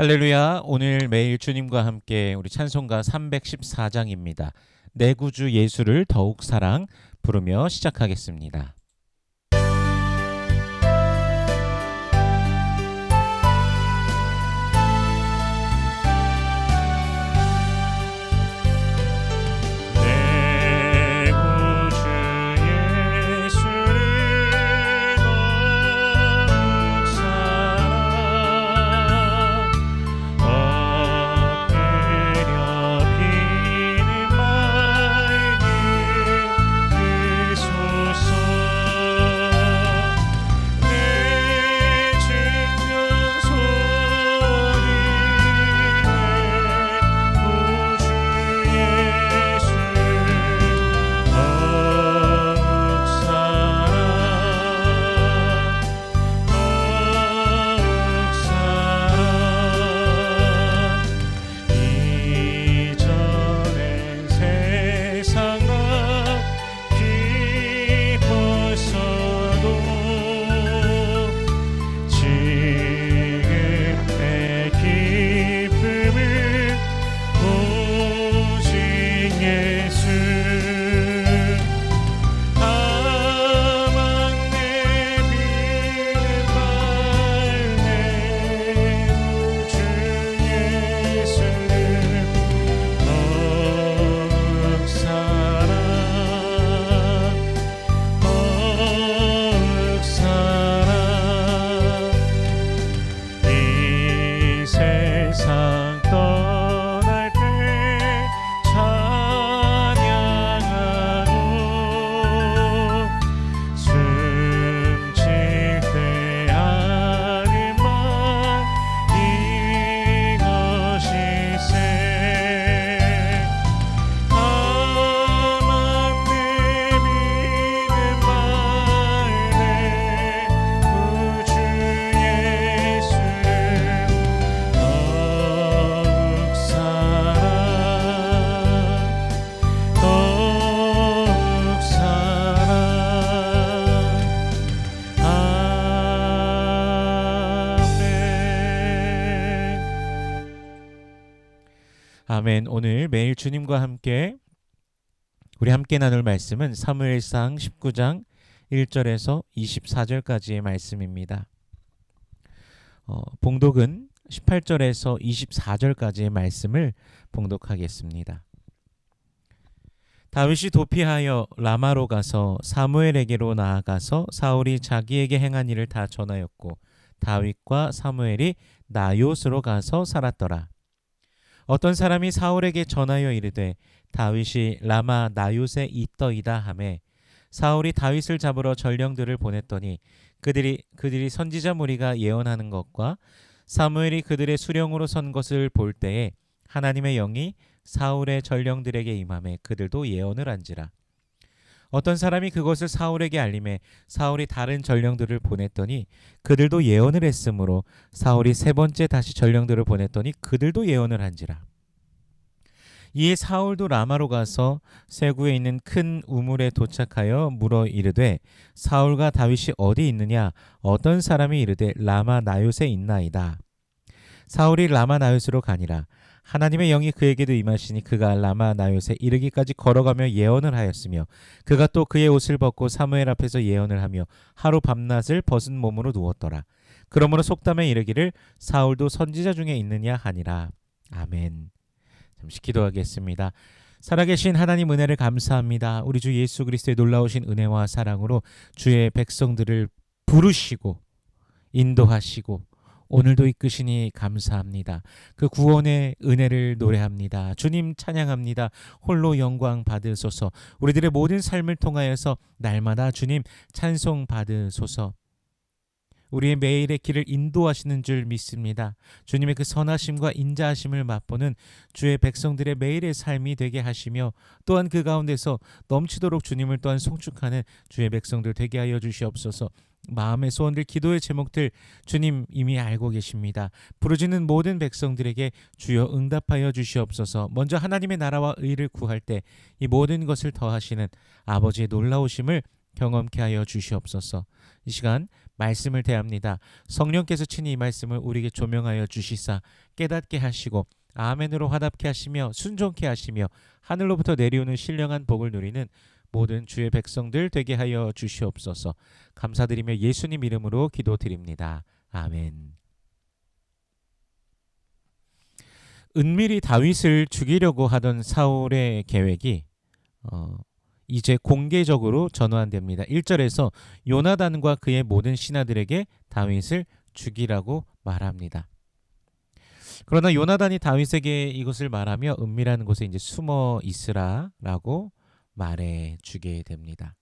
할렐루야. 오늘 매일 주님과 함께 우리 찬송가 314장입니다. 내 구주 예수를 더욱 사랑 부르며 시작하겠습니다. 주님과 함께 우리 함께 나눌 말씀은 사무엘상 19장 1절에서 24절까지의 말씀입니다. 어, 봉독은 18절에서 24절까지의 말씀을 봉독하겠습니다. 다윗이 도피하여 라마로 가서 사무엘에게로 나아가서 사울이 자기에게 행한 일을 다 전하였고 다윗과 사무엘이 나요스로 가서 살았더라. 어떤 사람이 사울에게 전하여 이르되 다윗이 라마 나요스에 있더이다 하매 사울이 다윗을 잡으러 전령들을 보냈더니 그들이 그들이 선지자 무리가 예언하는 것과 사무엘이 그들의 수령으로 선 것을 볼 때에 하나님의 영이 사울의 전령들에게 임함에 그들도 예언을 한지라 어떤 사람이 그것을 사울에게 알림해 사울이 다른 전령들을 보냈더니 그들도 예언을 했으므로 사울이 세 번째 다시 전령들을 보냈더니 그들도 예언을 한지라. 이에 사울도 라마로 가서 세구에 있는 큰 우물에 도착하여 물어 이르되 사울과 다윗이 어디 있느냐? 어떤 사람이 이르되 라마 나요에 있나이다. 사울이 라마 나요스로 가니라 하나님의 영이 그에게도 임하시니 그가 라마 나요에 이르기까지 걸어가며 예언을 하였으며 그가 또 그의 옷을 벗고 사무엘 앞에서 예언을 하며 하루 밤낮을 벗은 몸으로 누웠더라 그러므로 속담에 이르기를 사울도 선지자 중에 있느냐 하니라 아멘 잠시 기도하겠습니다. 살아계신 하나님 은혜를 감사합니다. 우리 주 예수 그리스도의 놀라우신 은혜와 사랑으로 주의 백성들을 부르시고 인도하시고 오늘도 이끄시니 감사합니다. 그 구원의 은혜를 노래합니다. 주님 찬양합니다. 홀로 영광 받으소서. 우리들의 모든 삶을 통하여서 날마다 주님 찬송 받으소서. 우리의 매일의 길을 인도하시는 줄 믿습니다. 주님의 그 선하심과 인자하심을 맛보는 주의 백성들의 매일의 삶이 되게 하시며 또한 그 가운데서 넘치도록 주님을 또한 송축하는 주의 백성들 되게 하여 주시옵소서. 마음의 소원들, 기도의 제목들 주님 이미 알고 계십니다. 부르짖는 모든 백성들에게 주여 응답하여 주시옵소서. 먼저 하나님의 나라와 의를 구할 때 이 모든 것을 더하시는 아버지의 놀라우심을 경험케 하여 주시옵소서. 이 시간 말씀을 대합니다. 성령께서 친히 이 말씀을 우리에게 조명하여 주시사 깨닫게 하시고 아멘으로 화답케 하시며 순종케 하시며 하늘로부터 내려오는 신령한 복을 누리는 모든 주의 백성들 되게 하여 주시옵소서. 감사드리며 예수님 이름으로 기도드립니다. 아멘. 은밀히 다윗을 죽이려고 하던 사울의 계획이 어, 이제 공개적으로 전환됩니다. 1절에서 요나단과 그의 모든 신하들에게 다윗을 죽이라고 말합니다. 그러나 요나단이 다윗에게 이것을 말하며 은밀한 곳에 이제 숨어 있으라라고 말해 주게 됩니다.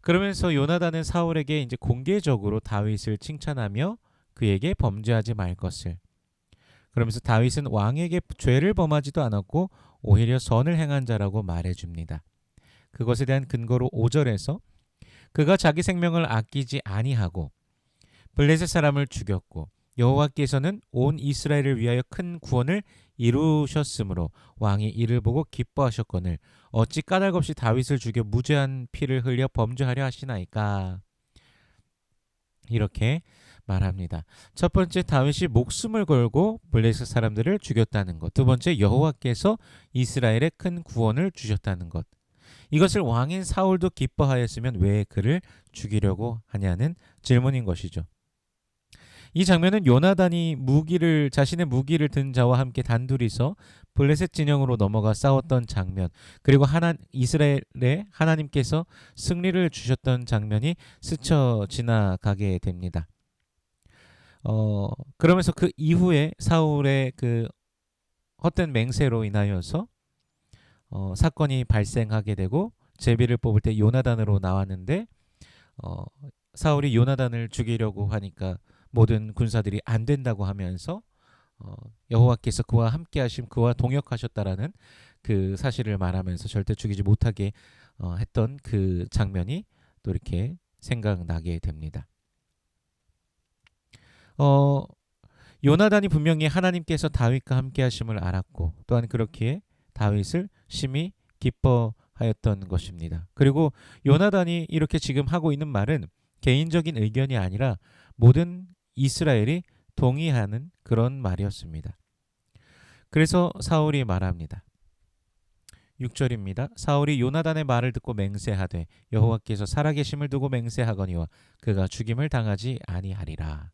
그러면서 요나단은 사울에게 이제 공개적으로 다윗을 칭찬하며 그에게 범죄하지 말 것을 그러면서 다윗은 왕에게 죄를 범하지도 않았고 오히려 선을 행한 자라고 말해 줍니다. 그것에 대한 근거로 5절에서 그가 자기 생명을 아끼지 아니하고 블레셋 사람을 죽였고 여호와께서는 온 이스라엘을 위하여 큰 구원을 이루셨으므로 왕이 이를 보고 기뻐하셨거늘 어찌 까닭없이 다윗을 죽여 무죄한 피를 흘려 범죄하려 하시나이까 이렇게 말합니다. 첫 번째 다윗이 목숨을 걸고 블레셋 사람들을 죽였다는 것. 두 번째 여호와께서 이스라엘에 큰 구원을 주셨다는 것. 이것을 왕인 사울도 기뻐하였으면 왜 그를 죽이려고 하냐는 질문인 것이죠. 이 장면은 요나단이 무기를 자신의 무기를 든 자와 함께 단둘이서 블레셋 진영으로 넘어가 싸웠던 장면 그리고 하나 이스라엘에 하나님께서 승리를 주셨던 장면이 스쳐 지나가게 됩니다. 어 그러면서 그 이후에 사울의 그 헛된 맹세로 인하여서 어, 사건이 발생하게 되고 제비를 뽑을 때 요나단으로 나왔는데 어, 사울이 요나단을 죽이려고 하니까 모든 군사들이 안 된다고 하면서 어, 여호와께서 그와 함께하심 그와 동역하셨다라는 그 사실을 말하면서 절대 죽이지 못하게 어, 했던 그 장면이 또 이렇게 생각나게 됩니다. 어, 요나단이 분명히 하나님께서 다윗과 함께 하심을 알았고 또한 그렇기에 다윗을 심히 기뻐하였던 것입니다. 그리고 요나단이 이렇게 지금 하고 있는 말은 개인적인 의견이 아니라 모든 이스라엘이 동의하는 그런 말이었습니다. 그래서 사울이 말합니다. 6절입니다. 사울이 요나단의 말을 듣고 맹세하되 여호와께서 살아계심을 두고 맹세하거니와 그가 죽임을 당하지 아니하리라.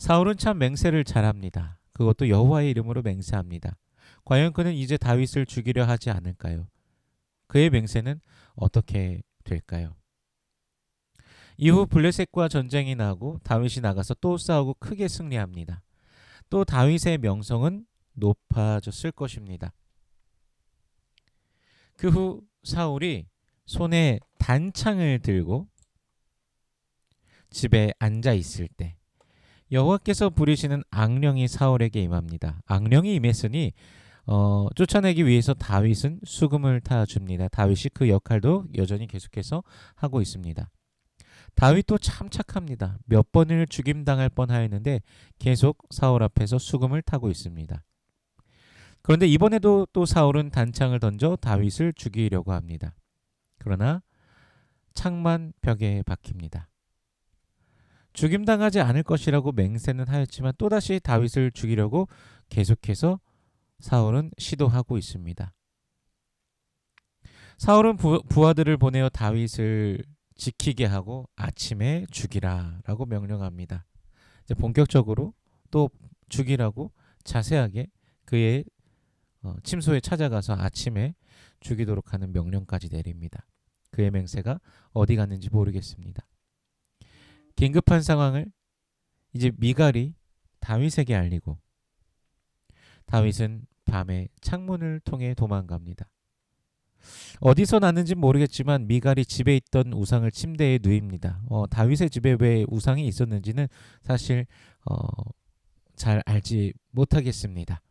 사울은 참 맹세를 잘합니다. 그것도 여호와의 이름으로 맹세합니다. 과연 그는 이제 다윗을 죽이려 하지 않을까요? 그의 맹세는 어떻게 될까요? 이후 블레셋과 전쟁이 나고 다윗이 나가서 또 싸우고 크게 승리합니다. 또 다윗의 명성은 높아졌을 것입니다. 그 후 사울이 손에 단창을 들고 집에 앉아 있을 때 여호와께서 부리시는 악령이 사울에게 임합니다. 악령이 임했으니 어, 쫓아내기 위해서 다윗은 수금을 타 줍니다. 다윗이 그 역할도 여전히 계속해서 하고 있습니다. 다윗도 참 착합니다. 몇 번을 죽임 당할 뻔하였는데 계속 사울 앞에서 수금을 타고 있습니다. 그런데 이번에도 또 사울은 단창을 던져 다윗을 죽이려고 합니다. 그러나 창만 벽에 박힙니다. 죽임당하지 않을 것이라고 맹세는 하였지만 또다시 다윗을 죽이려고 계속해서 사울은 시도하고 있습니다. 사울은 부, 부하들을 보내어 다윗을 지키게 하고 아침에 죽이라라고 명령합니다. 이제 본격적으로 또 죽이라고 자세하게 그의 어, 침소에 찾아가서 아침에 죽이도록 하는 명령까지 내립니다. 그의 맹세가 어디 갔는지 모르겠습니다. 긴급한 상황을 이제 미갈이 다윗에게 알리고 다윗은 밤에 창문을 통해 도망갑니다. 어디서 났는지 모르겠지만 미갈이 집에 있던 우상을 침대에 누입니다. 어, 다윗의 집에 왜 우상이 있었는지는 사실 어, 잘 알지 못하겠습니다.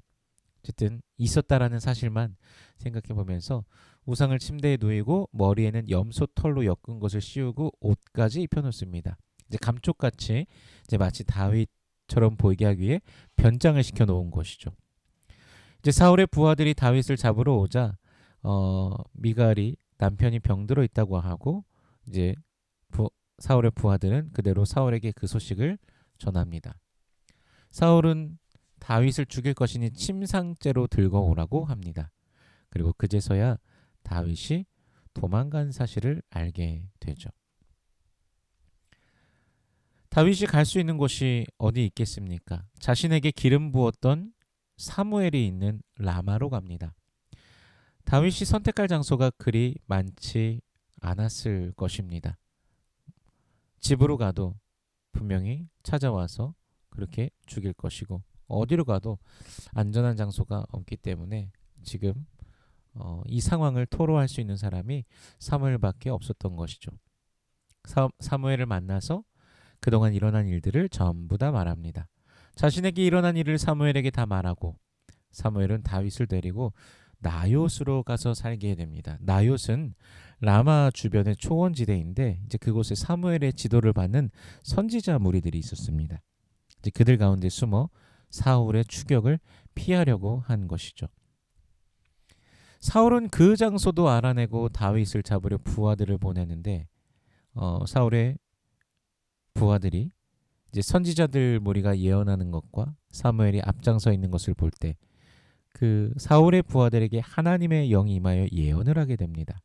어쨌든 있었다라는 사실만 생각해 보면서 우상을 침대에 누이고 머리에는 염소 털로 엮은 것을 씌우고 옷까지 입혀놓습니다. 이제 감쪽같이 이제 마치 다윗처럼 보이게 하기 위해 변장을 시켜 놓은 것이죠. 이제 사울의 부하들이 다윗을 잡으러 오자 어, 미갈이 남편이 병들어 있다고 하고 이제 부, 사울의 부하들은 그대로 사울에게 그 소식을 전합니다. 사울은 다윗을 죽일 것이니 침상째로 들고 오라고 합니다. 그리고 그제서야 다윗이 도망간 사실을 알게 되죠. 다윗이 갈 수 있는 곳이 어디 있겠습니까? 자신에게 기름 부었던 사무엘이 있는 라마로 갑니다. 다윗이 선택할 장소가 그리 많지 않았을 것입니다. 집으로 가도 분명히 찾아와서 그렇게 죽일 것이고 어디로 가도 안전한 장소가 없기 때문에 지금 어, 이 상황을 토로할 수 있는 사람이 사무엘밖에 없었던 것이죠. 사, 사무엘을 만나서 그동안 일어난 일들을 전부 다 말합니다. 자신에게 일어난 일을 사무엘에게 다 말하고 사무엘은 다윗을 데리고 나요스로 가서 살게 됩니다. 나요스는 라마 주변의 초원지대인데 이제 그곳에 사무엘의 지도를 받는 선지자 무리들이 있었습니다. 이제 그들 가운데 숨어 사울의 추격을 피하려고 한 것이죠. 사울은 그 장소도 알아내고 다윗을 잡으려 부하들을 보내는데 어, 사울의 부하들이 이제 선지자들 무리가 예언하는 것과 사무엘이 앞장서 있는 것을 볼 때 그 사울의 부하들에게 하나님의 영이 임하여 예언을 하게 됩니다.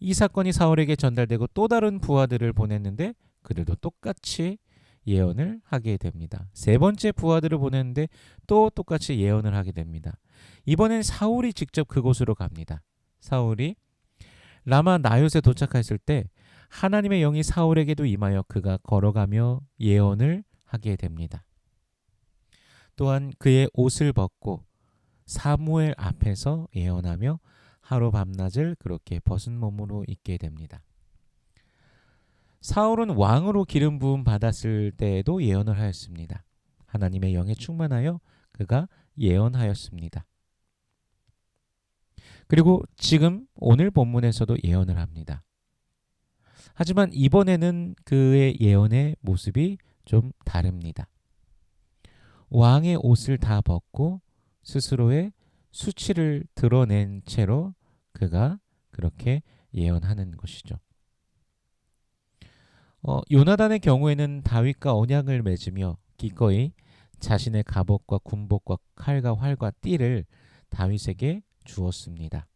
이 사건이 사울에게 전달되고 또 다른 부하들을 보냈는데 그들도 똑같이 예언을 하게 됩니다. 세 번째 부하들을 보냈는데 또 똑같이 예언을 하게 됩니다. 이번엔 사울이 직접 그곳으로 갑니다. 사울이 라마 나요에 도착했을 때 하나님의 영이 사울에게도 임하여 그가 걸어가며 예언을 하게 됩니다. 또한 그의 옷을 벗고 사무엘 앞에서 예언하며 하루 밤낮을 그렇게 벗은 몸으로 있게 됩니다. 사울은 왕으로 기름 부음 받았을 때에도 예언을 하였습니다. 하나님의 영에 충만하여 그가 예언하였습니다. 그리고 지금 오늘 본문에서도 예언을 합니다. 하지만 이번에는 그의 예언의 모습이 좀 다릅니다. 왕의 옷을 다 벗고 스스로의 수치를 드러낸 채로 그가 그렇게 예언하는 것이죠. 어, 요나단의 경우에는 다윗과 언약을 맺으며 기꺼이 자신의 갑옷과 군복과 칼과 활과 띠를 다윗에게 주었습니다.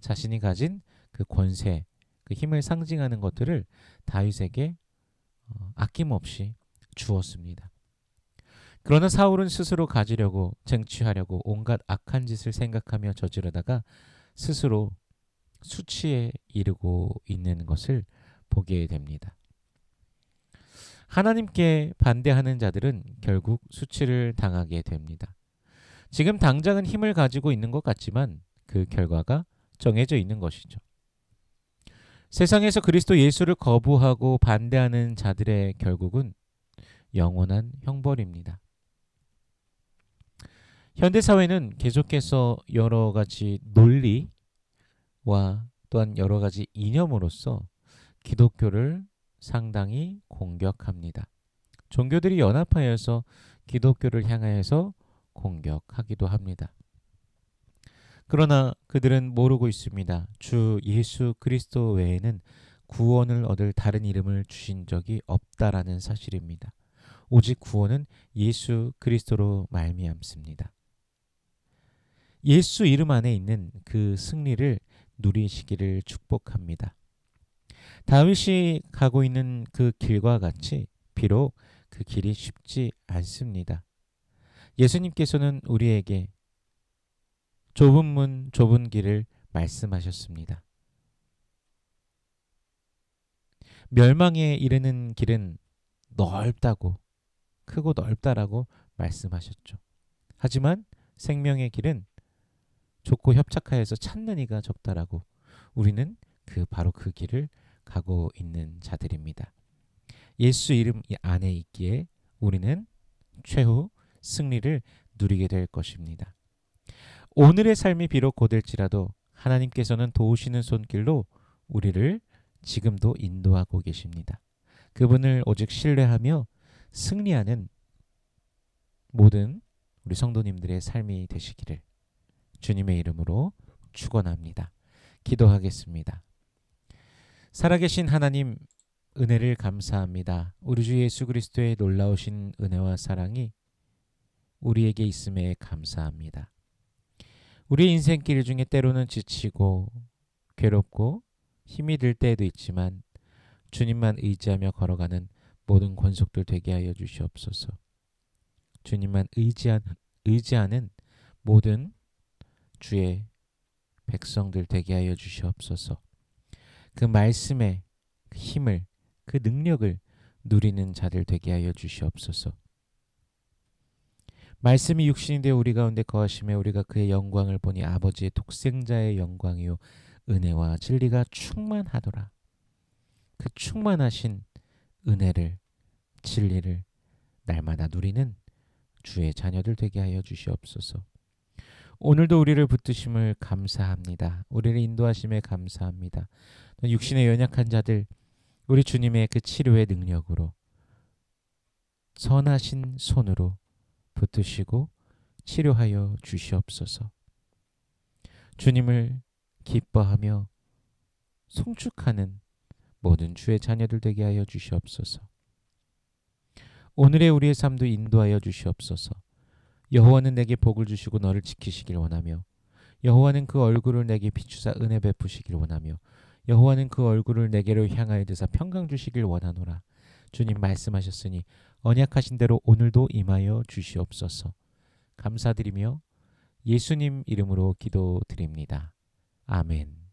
자신이 가진 그 권세, 그 힘을 상징하는 것들을 다윗에게 어, 아낌없이 주었습니다. 그러나 사울은 스스로 가지려고 쟁취하려고 온갖 악한 짓을 생각하며 저지르다가 스스로 수치에 이르고 있는 것을 보게 됩니다. 하나님께 반대하는 자들은 결국 수치를 당하게 됩니다. 지금 당장은 힘을 가지고 있는 것 같지만 그 결과가 정해져 있는 것이죠. 세상에서 그리스도 예수를 거부하고 반대하는 자들의 결국은 영원한 형벌입니다. 현대 사회는 계속해서 여러 가지 논리와 또한 여러 가지 이념으로서 기독교를 상당히 공격합니다. 종교들이 연합하여서 기독교를 향하여서 공격하기도 합니다. 그러나 그들은 모르고 있습니다. 주 예수 그리스도 외에는 구원을 얻을 다른 이름을 주신 적이 없다라는 사실입니다. 오직 구원은 예수 그리스도로 말미암습니다. 예수 이름 안에 있는 그 승리를 누리시기를 축복합니다. 다윗이 가고 있는 그 길과 같이 비록 그 길이 쉽지 않습니다. 예수님께서는 우리에게 좁은 문, 좁은 길을 말씀하셨습니다. 멸망에 이르는 길은 넓다고, 크고 넓다라고 말씀하셨죠. 하지만 생명의 길은 좁고 협착하여서 찾는 이가 적다라고 우리는 그 바로 그 길을 가고 있는 자들입니다. 예수 이름 안에 있기에 우리는 최후 승리를 누리게 될 것입니다. 오늘의 삶이 비록 고될지라도 하나님께서는 도우시는 손길로 우리를 지금도 인도하고 계십니다. 그분을 오직 신뢰하며 승리하는 모든 우리 성도님들의 삶이 되시기를 주님의 이름으로 축원합니다. 기도하겠습니다. 살아계신 하나님 은혜를 감사합니다. 우리 주 예수 그리스도의 놀라우신 은혜와 사랑이 우리에게 있음에 감사합니다. 우리 인생길 중에 때로는 지치고 괴롭고 힘이 들 때도 있지만 주님만 의지하며 걸어가는 모든 권속들 되게 하여 주시옵소서. 주님만 의지하는, 의지하는 모든 주의 백성들 되게 하여 주시옵소서. 그 말씀의 힘을, 그 능력을 누리는 자들 되게 하여 주시옵소서. 말씀이 육신이 되어 우리 가운데 거하심에 우리가 그의 영광을 보니 아버지의 독생자의 영광이요 은혜와 진리가 충만하더라. 그 충만하신 은혜를 진리를 날마다 누리는 주의 자녀들 되게 하여 주시옵소서. 오늘도 우리를 붙드심을 감사합니다. 우리를 인도하심에 감사합니다. 육신의 연약한 자들 우리 주님의 그 치료의 능력으로 선하신 손으로 붙드시고 치료하여 주시옵소서. 주님을 기뻐하며 송축하는 모든 주의 자녀들 되게 하여 주시옵소서. 오늘의 우리의 삶도 인도하여 주시옵소서. 여호와는 내게 복을 주시고 너를 지키시길 원하며 여호와는 그 얼굴을 내게 비추사 은혜 베푸시길 원하며 여호와는 그 얼굴을 내게로 향하여 드사 평강 주시길 원하노라. 주님 말씀하셨으니 언약하신 대로 오늘도 임하여 주시옵소서. 감사드리며 예수님 이름으로 기도드립니다. 아멘.